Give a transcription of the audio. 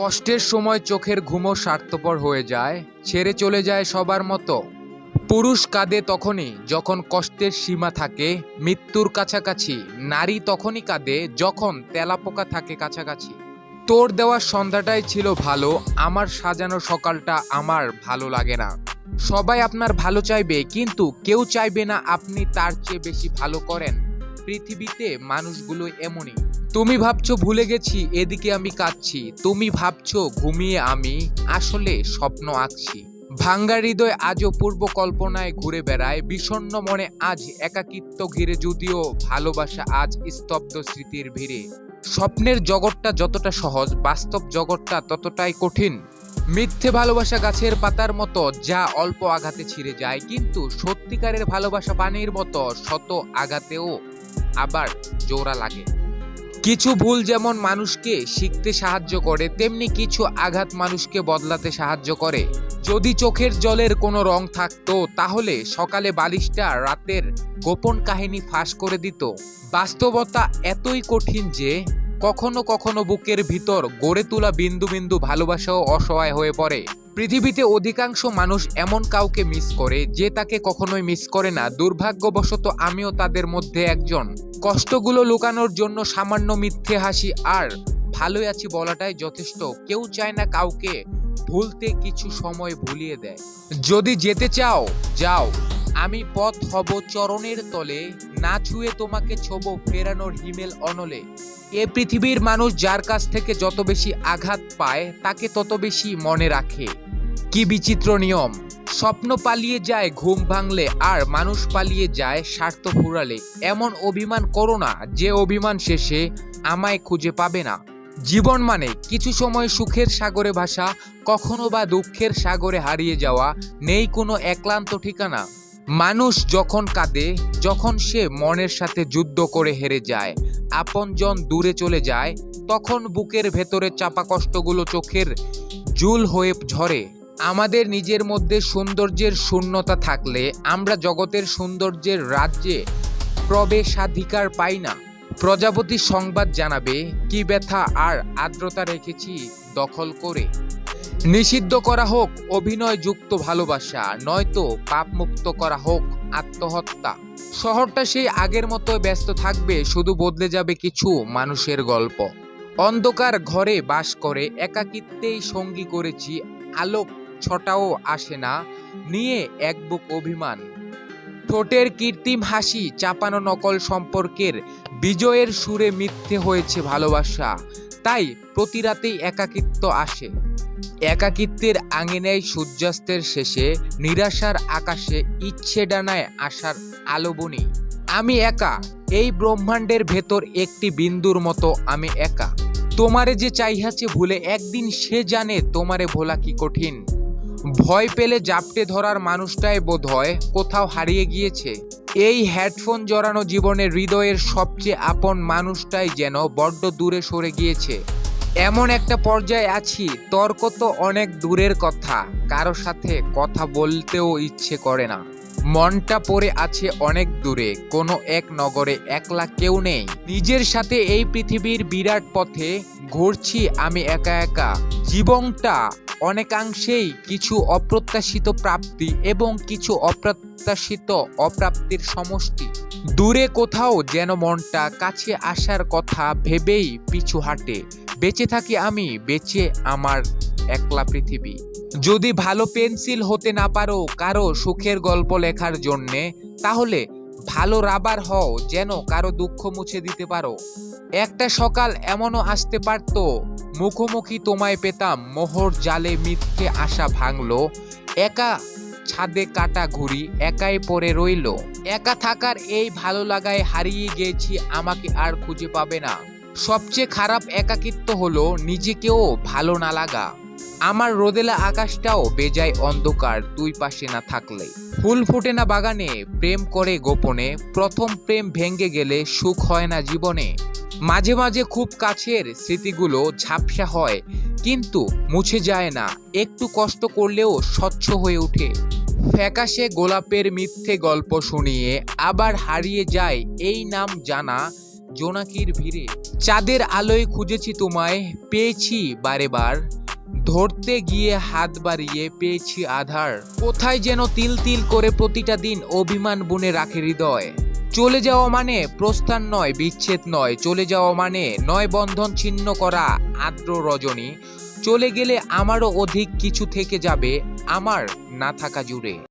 কষ্টের সময় চোখের ঘুমও স্বার্থপর হয়ে যায়, ছেড়ে চলে যায় সবার মতো। পুরুষ কাঁদে তখনই যখন কষ্টের সীমা থাকে, মৃত্যুর কাছাকাছি। নারী তখনই কাঁদে যখন তেলাপোকা থাকে কাছাকাছি। তোর দেওয়ার সন্ধ্যাটাই ছিল ভালো, আমার সাজানো সকালটা আমার ভালো লাগে না। সবাই আপনার ভালো চাইবে, কিন্তু কেউ চাইবে না আপনি তার চেয়ে বেশি ভালো করেন। পৃথিবীতে মানুষগুলো এমনই। তুমি ভাবছ ভুলে গেছি, এদিকে আমি কাঁদছি। তুমি ভাবছ ঘুমিয়ে আমি, আসলে স্বপ্ন আঁকছি। ভাঙ্গা হৃদয় আজও পূর্ব কল্পনায় ঘুরে বেড়ায়। বিষণ্ণ মনে আজ একাকিত্ব ঘিরে, যদিও ভালোবাসা আজ স্তব্ধ স্মৃতির ভিড়ে। স্বপ্নের জগৎটা যতটা সহজ, বাস্তব জগৎটা ততটাই কঠিন। মিথ্যে ভালোবাসা গাছের পাতার মতো, যা অল্প আঘাতে ছিঁড়ে যায়। কিন্তু সত্যিকারের ভালোবাসা পানির মতো, শত আঘাতেও আবার জোড়া লাগে। কিছু ভুল যেমন মানুষকে শিখতে সাহায্য করে, তেমনি কিছু আঘাত মানুষকে বদলাতে সাহায্য করে। যদি চোখের জলের কোনো রং থাকতো, তাহলে সকালে বালিশটা রাতের গোপন কাহিনী ফাঁস করে দিত। বাস্তবতা এতই কঠিন যে কখনো কখনো বুকের ভিতর গড়ে তোলা বিন্দু বিন্দু ভালোবাসাও অসহায় হয়ে পড়ে। পৃথিবীতে অধিকাংশ মানুষ এমন কাউকে মিস করে যে তাকে কখনোই মিস করে না। দুর্ভাগ্যবশত আমিও তাদের মধ্যে একজন। কষ্টগুলো লুকানোর জন্য সামান্য মিথ্যে হাসি আর ভালোই আছি বলাটাই যথেষ্ট। কেউ চায় না কাউকে ভুলতে কিছু সময় ভুলিয়ে দেয়। যদি যেতে চাও, যাও। আমি পথ হব চরণের তলে, না ছুঁয়ে তোমাকে ছোব ফেরানোর হিমেল অনলে। এ পৃথিবীর মানুষ যার কাছ থেকে যত বেশি আঘাত পায়, তাকে তত বেশি মনে রাখে। কি বিচিত্র নিয়ম! স্বপ্ন পালিয়ে যায়, ঘুম ভাঙলে, আর মানুষ পালিয়ে যায় স্বার্থ ফুরালে। এমন অভিমান করো না, যে অভিমান শেষে আমায় খুঁজে পাবে না। জীবন মানে কিছু সময় সুখের সাগরে ভাসা, কখনো বা দুঃখের সাগরে হারিয়ে যাওয়া, নেই কোনো এক্লান্ত ঠিকানা। মানুষ যখন কাঁদে, যখন সে মনের সাথে যুদ্ধ করে হেরে যায় আপনজন দূরে চলে যায়, তখন বুকের ভেতরে চাপা কষ্টগুলো চোখের জুল হয়ে ঝরে। আমাদের নিজের মধ্যে সৌন্দর্যের শূন্যতা থাকলে আমরা জগতের সৌন্দর্যের রাজ্যে প্রবেশাধিকার পাই না। প্রজাপতি সংবাদ জানাবে, কি ব্যথা আর আর্দ্রতা রেখেছি দখল করে। নিষিদ্ধ করা হোক, অভিনয় যুক্ত ভালোবাসা, নয়তো পাপমুক্ত করা হোক, আত্মহত্যা। শহরটা সেই আগের মতো ব্যস্ত থাকবে, শুধু বদলে যাবে কিছু মানুষের গল্প। অন্ধকার ঘরে বাস করে, একাকিত্বেই সঙ্গী করেছি, আলোক ছটাও আসে না, নিয়ে এক বুক অভিমান। ঠোঁটের কৃত্রিম হাসি, চাপানো নকল সম্পর্কের বিজয়ের সুরে মিথ্যে হয়েছে ভালোবাসা, তাই প্রতি রাতেই একাকিত্ব আসে। একাকিত্বের আঙিনায় সূর্যাস্তের শেষে, নিরাশার আকাশে ইচ্ছে ডানায় আসার আলোবনি আমি একা, এই ব্রহ্মাণ্ডের ভেতর একটি বিন্দুর মতো আমি একা। তোমারে যে চাইহাছে ভুলে একদিন সে জানে তোমারে ভোলা কি কঠিন। ভয় পেলে জাপটে ধরার মানুষটাই বোধ হয় কোথাও হারিয়ে গিয়েছে। এই হেডফোন জড়ানো জীবনের হৃদয়ের সবচেয়ে আপন মানুষটাই যেন বড্ড দূরে সরে গিয়েছে। এমন একটা পর্যায়ে আছি, তর্ক তো অনেক দূরের কথা, কারও সাথে কথা বলতেও ইচ্ছে করে না। মনটা পড়ে আছে অনেক দূরে, কোনো এক নগরে একলা কেউ নেই। নিজের সাথে এই পৃথিবীর বিরাট পথে ঘুরছি আমি একা একা। জীবনটা অনেকাংশেই কিছু অপ্রত্যাশিত প্রাপ্তি এবং কিছু অপ্রত্যাশিত অপ্রাপ্তির সমষ্টি। দূরে কোথাও যেন মনটা কাছে আসার কথা ভেবেই পিছু হাঁটে। বেঁচে থাকি আমি, বেঁচে আমার একলা পৃথিবী। যদি ভালো পেন্সিল হতে না পারো কারও সুখের গল্প লেখার জন্যে, তাহলে ভালো রাবার হও যেন কারও দুঃখ মুছে দিতে পারো। একটা সকাল এমনও আসতে পারতো, মুখোমুখি তোমায় পেতাম, মোহর জালে মিথ্যে আশা ভাঙলো, একা ছাদে কাটা ঘুরি একাই পড়ে রইল। একা থাকার এই ভালো লাগায় হারিয়ে গিয়েছি আমাকে আর খুঁজে পাবে না। সবচেয়ে খারাপ একাকিত্ব হলো নিজেকেও ভালো না লাগা। আমার রোদেলা আকাশটাও বেজায় অন্ধকার, দুই পাশে না থাকলে। ফুল ফোটে না বাগানে, প্রেম করে গোপনে। প্রথম প্রেম ভেঙে গেলে সুখ হয় না জীবনে। মাঝে মাঝে খুব কাছের স্মৃতিগুলো ঝাপসা হয়, কিন্তু মুছে যায় না। একটু কষ্ট করলেও স্বচ্ছ হয়ে ওঠে। ফ্যাকাশে গোলাপের মিথ্যে গল্প শুনিয়ে আবার হারিয়ে যায় এই নাম জানা জোনাকির ভিড়ে। চাঁদের আলোয় খুঁজেছি তোমায়, পেয়েছি বারে বার। ধরতে গিয়ে হাত বাড়িয়ে পেয়েছি আধার। কোথায় যেন তিল তিল করে প্রতিটা দিন অভিমান বুনে রাখে হৃদয়। চলে যাওয়া মানে প্রস্থান নয়, বিচ্ছেদ নয়। চলে যাওয়া মানে নয় বন্ধন ছিন্ন করা, আর্দ্র রজনী। চলে গেলে আমারও অধিক কিছু থেকে যাবে, আমার না থাকা জুড়ে।